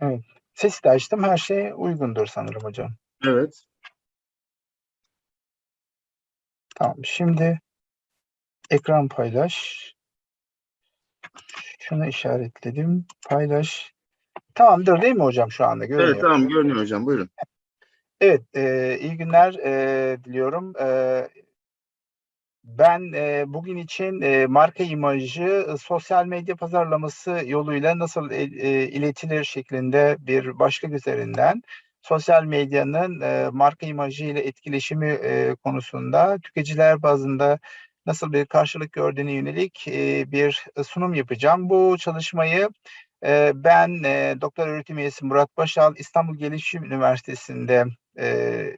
Evet. Sesi de açtım. Her şey uygundur sanırım hocam. Evet. Tamam. Şimdi ekran paylaş. Şunu işaretledim. Paylaş. Tamamdır değil mi hocam şu anda? Görünüyor. Evet tamam görünüyor hocam buyurun. Evet, e, iyi günler e, diliyorum. E, ben e, bugün için e, marka imajı e, sosyal medya pazarlaması yoluyla nasıl e, e, iletilir şeklinde bir başlık üzerinden sosyal medyanın e, marka imajı ile etkileşimi e, konusunda tüketiciler bazında nasıl bir karşılık gördüğüne yönelik e, bir sunum yapacağım. Bu çalışmayı e, ben e, doktor öğretim üyesi Murat Başal İstanbul Gelişim Üniversitesi'nde e,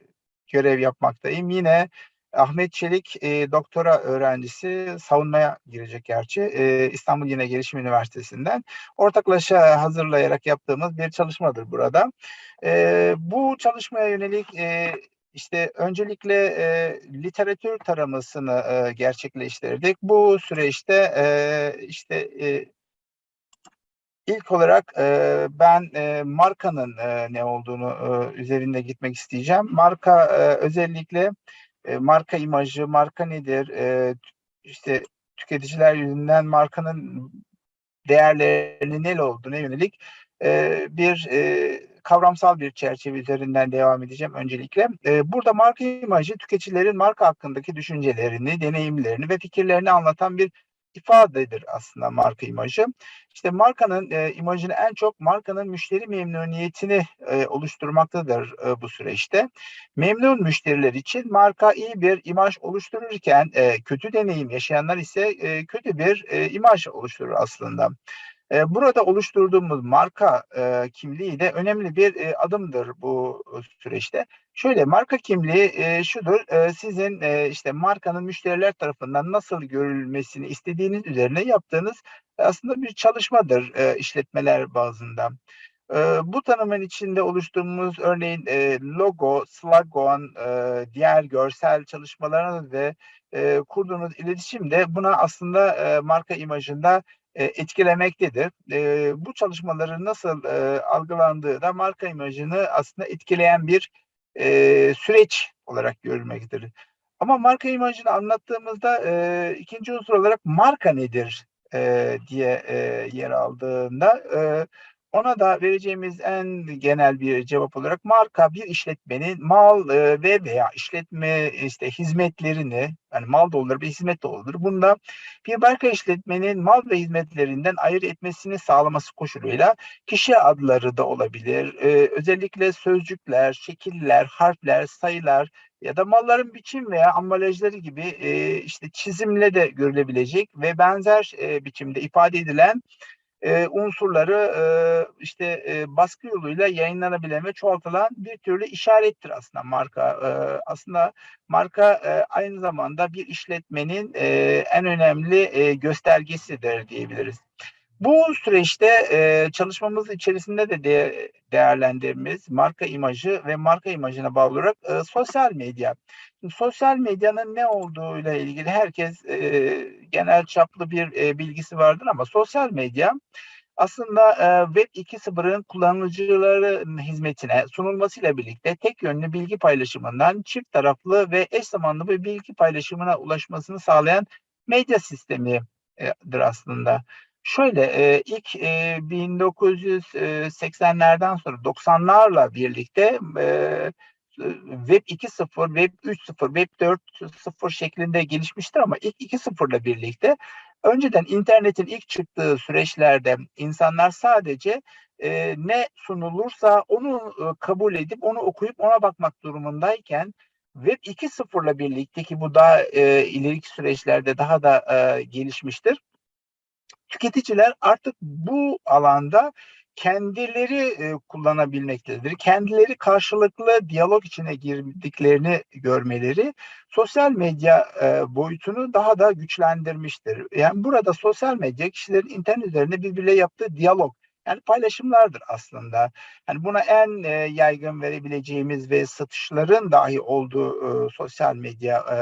görev yapmaktayım. Yine Ahmet Çelik e, doktora öğrencisi savunmaya girecek gerçi e, İstanbul Yine Gelişim Üniversitesi'nden ortaklaşa hazırlayarak yaptığımız bir çalışmadır burada. E, bu çalışmaya yönelik e, işte öncelikle e, literatür taramasını e, gerçekleştirdik. Bu süreçte e, işte e, İlk olarak e, ben e, markanın e, ne olduğunu e, üzerinde gitmek isteyeceğim. Marka e, özellikle e, marka imajı, marka nedir? E, işte tüketiciler yüzünden markanın değerlerinin ne olduğuna yönelik e, bir e, kavramsal bir çerçeve üzerinden devam edeceğim öncelikle. Burada marka imajı tüketicilerin marka hakkındaki düşüncelerini, deneyimlerini ve fikirlerini anlatan bir ifadedir aslında marka imajı. İşte markanın e, imajını en çok markanın müşteri memnuniyetini e, oluşturmaktadır e, bu süreçte. Memnun müşteriler için marka iyi bir imaj oluştururken e, kötü deneyim yaşayanlar ise e, kötü bir e, imaj oluşturur aslında. E, burada oluşturduğumuz marka e, kimliği de önemli bir e, adımdır bu süreçte. Şöyle marka kimliği e, şudur, e, sizin e, işte markanın müşteriler tarafından nasıl görülmesini istediğiniz üzerine yaptığınız aslında bir çalışmadır e, işletmeler bazında. E, bu tanımın içinde oluşturduğumuz örneğin e, logo, slogan, e, diğer görsel çalışmalarınız ve e, kurduğunuz iletişim de buna aslında e, marka imajında e, etkilemektedir. E, bu çalışmaların nasıl e, algılandığı da marka imajını aslında etkileyen bir e, süreç olarak görülmektedir. Ama marka imajını anlattığımızda e, ikinci unsur olarak marka nedir e, diye e, yer aldığında e, ona da vereceğimiz en genel bir cevap olarak marka bir işletmenin mal e, ve veya işletme işte hizmetlerini yani mal da olur bir hizmet de olur. Bunda bir marka işletmenin mal ve hizmetlerinden ayırt etmesini sağlaması koşuluyla kişi adları da olabilir. E, özellikle sözcükler, şekiller, harfler, sayılar ya da malların biçim veya ambalajları gibi e, işte çizimle de görülebilecek ve benzer e, biçimde ifade edilen e, unsurları e, işte e, baskı yoluyla yayınlanabilen ve çoğaltılan bir türlü işarettir aslında marka. E, aslında marka e, aynı zamanda bir işletmenin e, en önemli e, göstergesidir diyebiliriz. Bu süreçte e, çalışmamız içerisinde de, de değerlendirmemiz marka imajı ve marka imajına bağlı olarak e, sosyal medya. Sosyal medyanın ne olduğuyla ilgili herkes e, genel çaplı bir e, bilgisi vardır ama sosyal medya aslında e, Web 2.0'ın kullanıcıların hizmetine sunulmasıyla birlikte tek yönlü bilgi paylaşımından çift taraflı ve eş zamanlı bir bilgi paylaşımına ulaşmasını sağlayan medya sistemidir aslında. Şöyle e, ilk e, 1980'lerden sonra 90'larla birlikte e, Web 2.0, Web 3.0, Web 4.0 şeklinde gelişmiştir ama ilk 2.0 ile birlikte önceden internetin ilk çıktığı süreçlerde insanlar sadece e, ne sunulursa onu e, kabul edip onu okuyup ona bakmak durumundayken Web 2.0 ile birlikte ki bu daha e, ileriki süreçlerde daha da e, gelişmiştir. Tüketiciler artık bu alanda kendileri e, kullanabilmektedir. Kendileri karşılıklı diyalog içine girdiklerini görmeleri sosyal medya e, boyutunu daha da güçlendirmiştir. Yani burada sosyal medya kişilerin internet üzerinde birbirle yaptığı diyalog yani paylaşımlardır aslında. Yani buna en e, yaygın verebileceğimiz ve satışların dahi olduğu e, sosyal medya e,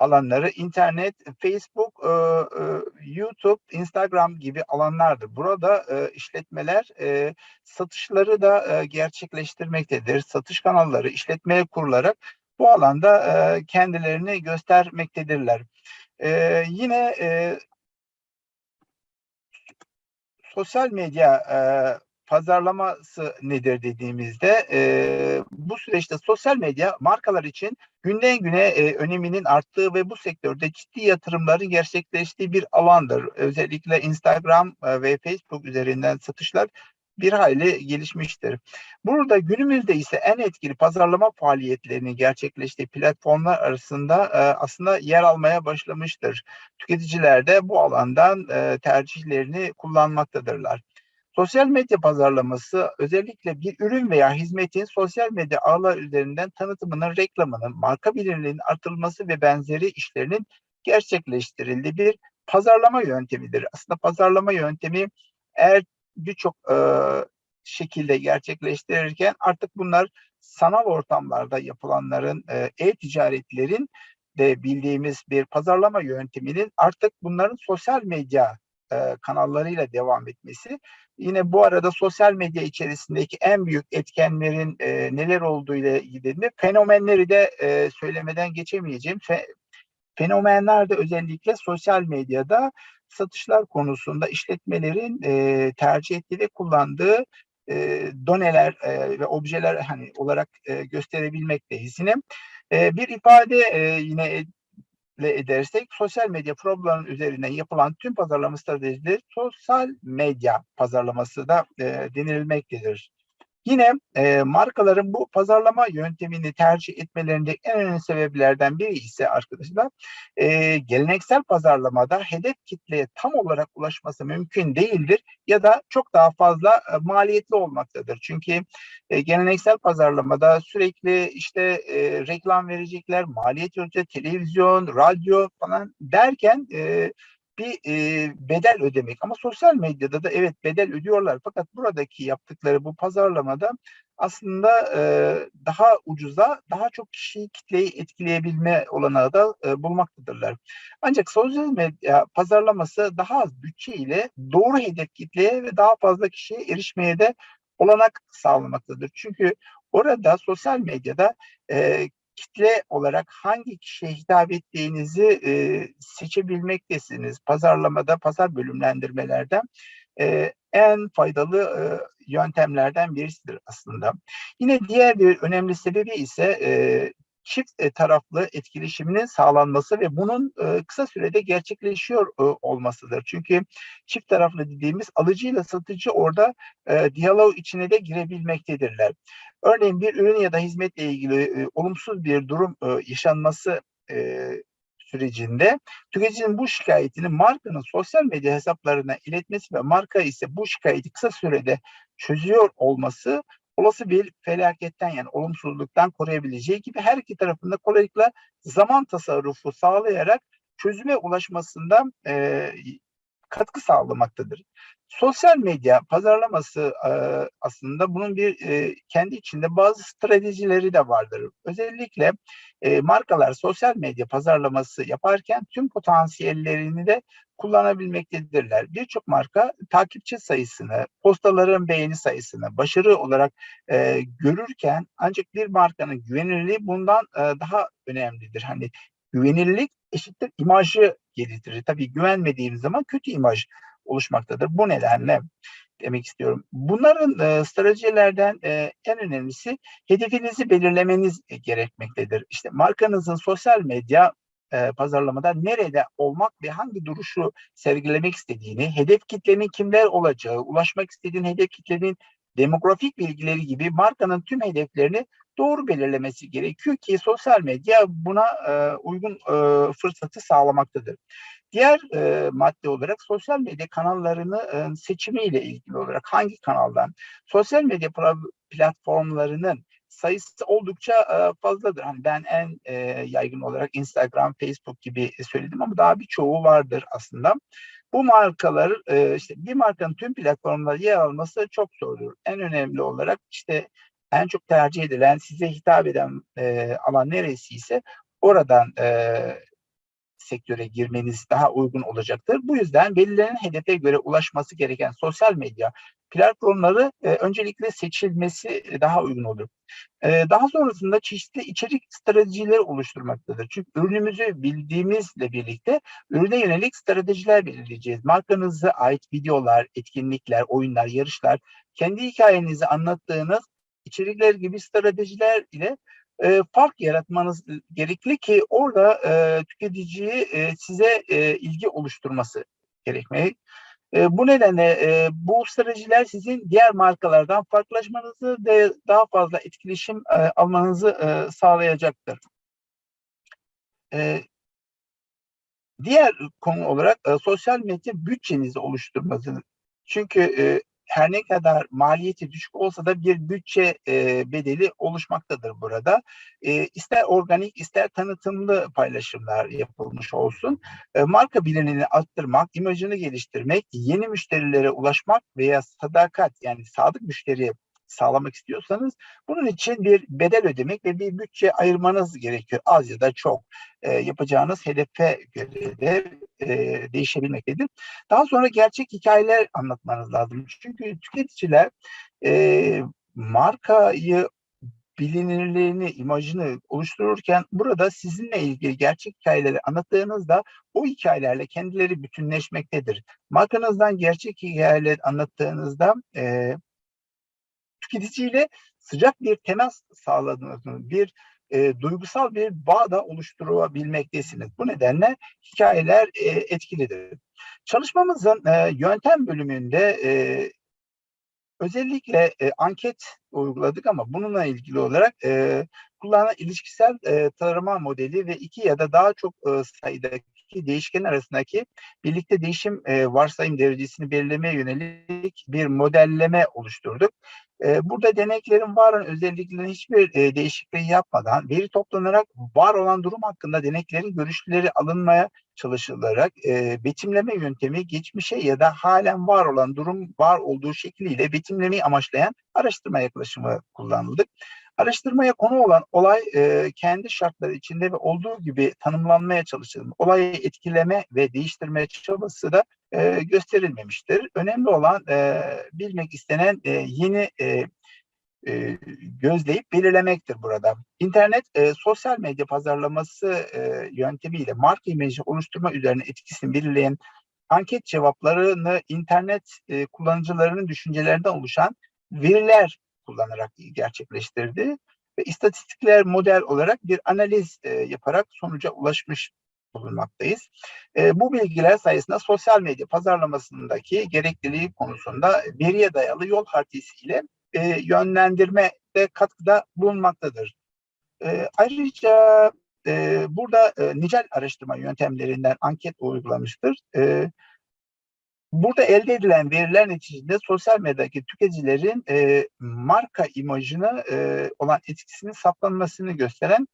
alanları internet, Facebook, e, e, YouTube, Instagram gibi alanlardır. Burada e, işletmeler e, satışları da e, gerçekleştirmektedir. Satış kanalları işletmeye kurularak bu alanda e, kendilerini göstermektedirler. E, yine e, sosyal medya e, pazarlaması nedir dediğimizde e, bu süreçte sosyal medya markalar için günden güne e, öneminin arttığı ve bu sektörde ciddi yatırımların gerçekleştiği bir alandır. Özellikle Instagram e, ve Facebook üzerinden satışlar bir hayli gelişmiştir. Burada günümüzde ise en etkili pazarlama faaliyetlerini gerçekleştiği platformlar arasında e, aslında yer almaya başlamıştır. Tüketiciler de bu alandan e, tercihlerini kullanmaktadırlar. Sosyal medya pazarlaması özellikle bir ürün veya hizmetin sosyal medya ağlar üzerinden tanıtımının, reklamının, marka bilinirliğinin artırılması ve benzeri işlerinin gerçekleştirildiği bir pazarlama yöntemidir. Aslında pazarlama yöntemi eğer birçok e, şekilde gerçekleştirirken artık bunlar sanal ortamlarda yapılanların, e, e-ticaretlerin de bildiğimiz bir pazarlama yönteminin artık bunların sosyal medya e, kanallarıyla devam etmesi. Yine bu arada sosyal medya içerisindeki en büyük etkenlerin e, neler olduğu ile ilgili fenomenleri de e, söylemeden geçemeyeceğim. Fe, fenomenler de özellikle sosyal medyada satışlar konusunda işletmelerin e, tercih ettiği ve kullandığı e, doneler e, ve objeler hani olarak e, gösterebilmekteyiz. Yine e, bir ifade e, yine edersek sosyal medya programının üzerinden yapılan tüm pazarlama stratejileri sosyal medya pazarlaması da e, denilmektedir. Yine e, markaların bu pazarlama yöntemini tercih etmelerinde en önemli sebeplerden biri ise arkadaşlar e, geleneksel pazarlamada hedef kitleye tam olarak ulaşması mümkün değildir ya da çok daha fazla e, maliyetli olmaktadır. Çünkü e, geleneksel pazarlamada sürekli işte e, reklam verecekler, maliyet olacak, televizyon, radyo falan derken e, bir e, bedel ödemek. Ama sosyal medyada da evet bedel ödüyorlar. Fakat buradaki yaptıkları bu pazarlamada aslında e, daha ucuza daha çok kişiyi kitleyi etkileyebilme olanağı da e, bulmaktadırlar. Ancak sosyal medya pazarlaması daha az bütçe ile doğru hedef kitleye ve daha fazla kişiye erişmeye de olanak sağlamaktadır. Çünkü orada sosyal medyada e, kitle olarak hangi kişiye hitap ettiğinizi e, seçebilmektesiniz. Pazarlamada, pazar bölümlendirmelerden e, en faydalı e, yöntemlerden birisidir aslında. Yine diğer bir önemli sebebi ise e, çift e, taraflı etkileşiminin sağlanması ve bunun e, kısa sürede gerçekleşiyor e, olmasıdır. Çünkü çift taraflı dediğimiz alıcıyla satıcı orada diyalog içine de girebilmektedirler. Örneğin bir ürün ya da hizmetle ilgili olumsuz bir durum yaşanması sürecinde tüketicinin bu şikayetini markanın sosyal medya hesaplarına iletmesi ve marka ise bu şikayeti kısa sürede çözüyor olması olası bir felaketten yani olumsuzluktan koruyabileceği gibi her iki tarafında kolaylıkla zaman tasarrufu sağlayarak çözüme ulaşmasında e, katkı sağlamaktadır. Sosyal medya pazarlaması e, aslında bunun bir e, kendi içinde bazı stratejileri de vardır. Özellikle e, markalar sosyal medya pazarlaması yaparken tüm potansiyellerini de kullanabilmektedirler. Birçok marka takipçi sayısını, postaların beğeni sayısını başarı olarak görürken ancak bir markanın güvenilirliği bundan daha önemlidir. Hani güvenilirlik eşittir imajı geliştirir. Tabii güvenmediğim zaman kötü imaj oluşmaktadır. Bu nedenle demek istiyorum. Bunların e, stratejilerden e, en önemlisi hedefinizi belirlemeniz gerekmektedir. İşte markanızın sosyal medya e, pazarlamada nerede olmak ve hangi duruşu sergilemek istediğini, hedef kitlenin kimler olacağı, ulaşmak istediğin hedef kitlenin demografik bilgileri gibi markanın tüm hedeflerini doğru belirlemesi gerekiyor ki sosyal medya buna e, uygun e, fırsatı sağlamaktadır. Diğer e, madde olarak sosyal medya kanallarını e, seçimiyle ilgili olarak hangi kanaldan, sosyal medya platformlarının sayısı oldukça e, fazladır. Hani ben en e, yaygın olarak Instagram, Facebook gibi söyledim ama daha birçoğu vardır aslında. Bu markalar e, işte bir markanın tüm platformlarda yer alması çok zordur. En önemli olarak işte en çok tercih edilen, size hitap eden e, alan neresiyse oradan e, sektöre girmeniz daha uygun olacaktır. Bu yüzden belirlenen hedefe göre ulaşması gereken sosyal medya platformları e, öncelikle seçilmesi daha uygun olur. E, daha sonrasında çeşitli içerik stratejileri oluşturmaktadır. Çünkü ürünümüzü bildiğimizle birlikte ürüne yönelik stratejiler belirleyeceğiz. Markanıza ait videolar, etkinlikler, oyunlar, yarışlar, kendi hikayenizi anlattığınız içerikler gibi stratejiler ile e, fark yaratmanız gerekli ki orada e, tüketiciyi e, size e, ilgi oluşturması gerekmeyi. E, bu nedenle e, bu stratejiler sizin diğer markalardan farklılaşmanızı ve daha fazla etkileşim e, almanızı e, sağlayacaktır. E, diğer konu olarak e, sosyal medya bütçenizi oluşturması. Çünkü e, her ne kadar maliyeti düşük olsa da bir bütçe e, bedeli oluşmaktadır burada. E, ister organik ister tanıtımlı paylaşımlar yapılmış olsun. E, marka bilinini arttırmak, imajını geliştirmek, yeni müşterilere ulaşmak veya sadakat yani sadık müşteri sağlamak istiyorsanız bunun için bir bedel ödemek ve bir bütçe ayırmanız gerekiyor. Az ya da çok e, yapacağınız hedefe göre de e, değişebilmektedir. Daha sonra gerçek hikayeler anlatmanız lazım. Çünkü tüketiciler e, markayı bilinirliğini, imajını oluştururken burada sizinle ilgili gerçek hikayeleri anlattığınızda o hikayelerle kendileri bütünleşmektedir. Markanızdan gerçek hikayeler anlattığınızda e, tüketiciyle sıcak bir temas sağladığınız, bir e, duygusal bir bağ da oluşturabilmektesiniz. Bu nedenle hikayeler e, etkilidir. Çalışmamızın e, yöntem bölümünde e, özellikle e, anket uyguladık ama bununla ilgili olarak e, kullanılan ilişkisel e, tarama modeli ve iki ya da daha çok e, sayıdaki değişken arasındaki birlikte değişim e, varsayım derecesini belirlemeye yönelik bir modelleme oluşturduk. Burada deneklerin var olan özelliklerinin hiçbir değişikliği yapmadan veri toplanarak var olan durum hakkında deneklerin görüşleri alınmaya çalışılarak betimleme yöntemi geçmişe ya da halen var olan durum var olduğu şekliyle betimlemeyi amaçlayan araştırma yaklaşımı kullanıldı. Araştırmaya konu olan olay e, kendi şartları içinde ve olduğu gibi tanımlanmaya çalışılmış. Olayı etkileme ve değiştirme çabası da e, gösterilmemiştir. Önemli olan e, bilmek istenen e, yeni e, e, gözleyip belirlemektir burada. İnternet e, sosyal medya pazarlaması e, yöntemiyle marka imajı oluşturma üzerine etkisini belirleyen anket cevaplarını internet e, kullanıcılarının düşüncelerinden oluşan veriler kullanarak gerçekleştirdi ve istatistikler model olarak bir analiz e, yaparak sonuca ulaşmış bulunmaktayız. E, bu bilgiler sayesinde sosyal medya pazarlamasındaki gerekliliği konusunda veriye dayalı yol haritası ile e, yönlendirmede katkıda bulunmaktadır. E, ayrıca e, burada e, nicel araştırma yöntemlerinden anket uygulamıştır. E, Burada elde edilen veriler neticesinde sosyal medyadaki tüketicilerin e, marka imajına e, olan etkisinin saptanmasını gösteren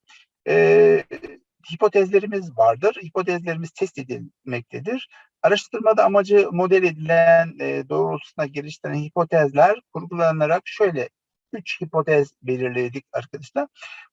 e, hipotezlerimiz vardır. Hipotezlerimiz test edilmektedir. Araştırmada amacı model edilen e, doğrultusuna geliştirilen hipotezler kurgulanarak şöyle üç hipotez belirledik arkadaşlar.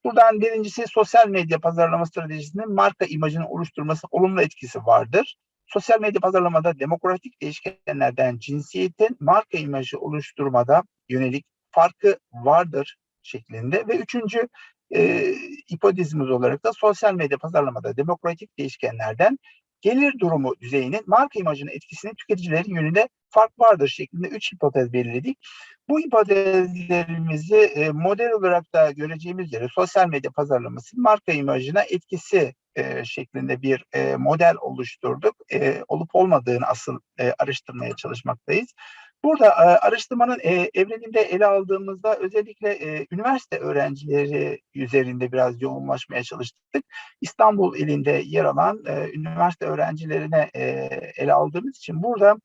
Buradan birincisi sosyal medya pazarlama stratejisinin marka imajını oluşturması olumlu etkisi vardır. Sosyal medya pazarlamada demokratik değişkenlerden cinsiyetin marka imajı oluşturmada yönelik farkı vardır şeklinde ve üçüncü e, hipotezimiz olarak da sosyal medya pazarlamada demokratik değişkenlerden gelir durumu düzeyinin marka imajının etkisini tüketicilerin yönünde fark vardır şeklinde üç hipotez belirledik. Bu hipotezlerimizi e, model olarak da göreceğimiz üzere sosyal medya pazarlaması marka imajına etkisi e, şeklinde bir e, model oluşturduk. E, olup olmadığını asıl e, araştırmaya çalışmaktayız. Burada e, araştırmanın e, evreninde ele aldığımızda özellikle e, üniversite öğrencileri üzerinde biraz yoğunlaşmaya çalıştık. İstanbul ilinde yer alan e, üniversite öğrencilerine e, ele aldığımız için burada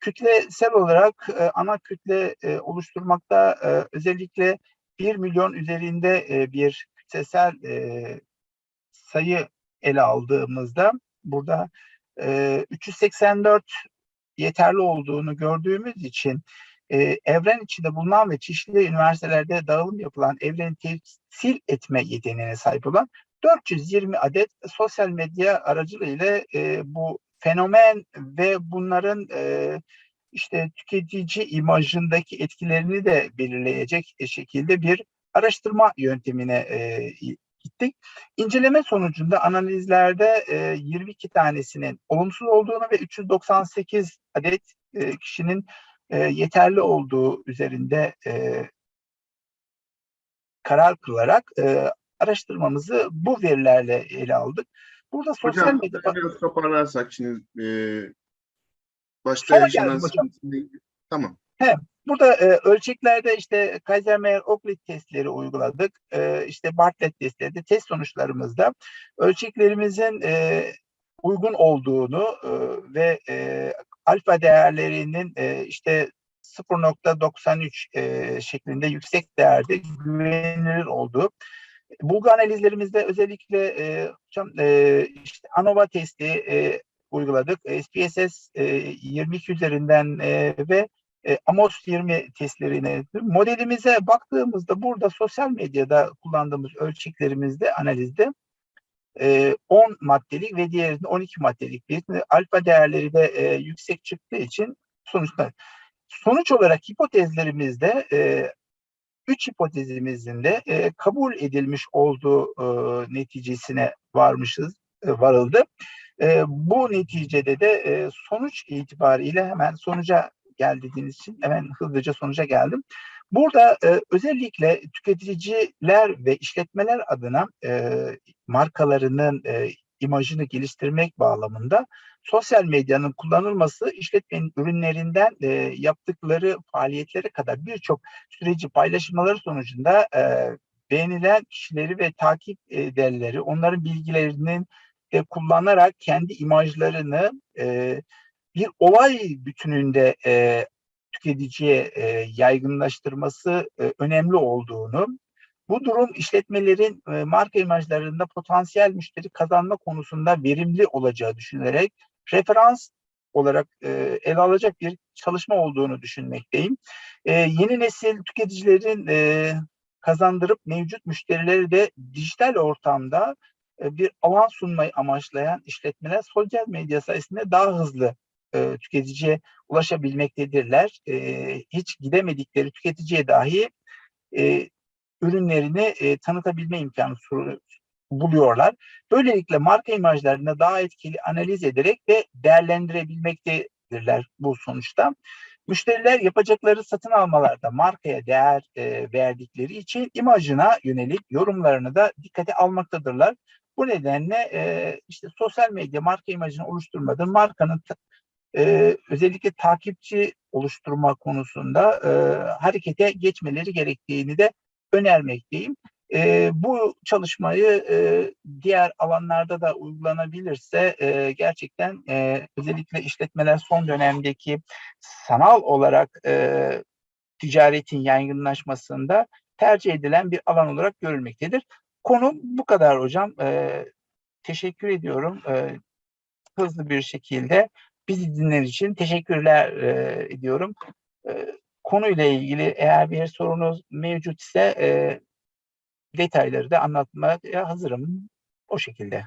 kütlesel olarak e, ana kütle e, oluşturmakta e, özellikle 1 milyon üzerinde e, bir kütlesel e, sayı ele aldığımızda burada e, 384 yeterli olduğunu gördüğümüz için e, evren içinde bulunan ve çeşitli üniversitelerde dağılım yapılan evreni temsil etme yeteneğine sahip olan 420 adet sosyal medya aracılığıyla e, bu fenomen ve bunların e, işte tüketici imajındaki etkilerini de belirleyecek şekilde bir araştırma yöntemine e, gittik. İnceleme sonucunda analizlerde e, 22 tanesinin olumsuz olduğunu ve 398 adet e, kişinin e, yeterli olduğu üzerinde e, karar kılarak e, araştırmamızı bu verilerle ele aldık. Burada sosyal Hocam medya... biraz toparlarsak şimdi e, başta yaşanan geldim Tamam. Burada e, ölçeklerde işte Kaiser-Meyer-Oakland testleri uyguladık. E, işte Bartlett testleri de test sonuçlarımızda ölçeklerimizin e, uygun olduğunu e, ve e, alfa değerlerinin e, işte 0.93 e, şeklinde yüksek değerde güvenilir olduğu. Bulgu analizlerimizde özellikle e, hocam e, işte ANOVA testi e, uyguladık. SPSS e, 22 üzerinden e, ve e, Amos 20 testlerine modelimize baktığımızda burada sosyal medyada kullandığımız ölçeklerimizde analizde e, 10 maddelik ve diğerinde 12 maddelik bir alfa değerleri de e, yüksek çıktığı için sonuçlar. Sonuç olarak hipotezlerimizde e, üç hipotezimizin de e, kabul edilmiş olduğu e, neticesine varmışız, e, varıldı. E, bu neticede de e, sonuç itibariyle hemen sonuca geldiğiniz için hemen hızlıca sonuca geldim. Burada e, özellikle tüketiciler ve işletmeler adına e, markalarının e, imajını geliştirmek bağlamında sosyal medyanın kullanılması işletmenin ürünlerinden e, yaptıkları faaliyetlere kadar birçok süreci paylaşmaları sonucunda e, beğenilen kişileri ve takip ederleri, onların bilgilerinin e, kullanarak kendi imajlarını e, bir olay bütününde e, tüketiciye e, yaygınlaştırması e, önemli olduğunu, bu durum işletmelerin e, marka imajlarında potansiyel müşteri kazanma konusunda verimli olacağı düşünülerek referans olarak e, ele alacak bir çalışma olduğunu düşünmekteyim. E, yeni nesil tüketicilerin e, kazandırıp mevcut müşterileri de dijital ortamda e, bir alan sunmayı amaçlayan işletmeler sosyal medya sayesinde daha hızlı e, tüketiciye ulaşabilmektedirler. E, hiç gidemedikleri tüketiciye dahi e, ürünlerini e, tanıtabilme imkanı buluyorlar. Böylelikle marka imajlarını daha etkili analiz ederek ve değerlendirebilmektedirler bu sonuçta. Müşteriler yapacakları satın almalarda markaya değer e, verdikleri için imajına yönelik yorumlarını da dikkate almaktadırlar. Bu nedenle e, işte sosyal medya marka imajını oluşturmada markanın e, özellikle takipçi oluşturma konusunda e, harekete geçmeleri gerektiğini de önermekteyim. E, bu çalışmayı e, diğer alanlarda da uygulanabilirse e, gerçekten e, özellikle işletmeler son dönemdeki sanal olarak e, ticaretin yaygınlaşmasında tercih edilen bir alan olarak görülmektedir. Konu bu kadar hocam. E, teşekkür ediyorum. E, hızlı bir şekilde bizi dinlediğiniz için teşekkürler e, ediyorum. E, konuyla ilgili eğer bir sorunuz mevcut ise e, detayları da anlatmaya hazırım. O şekilde.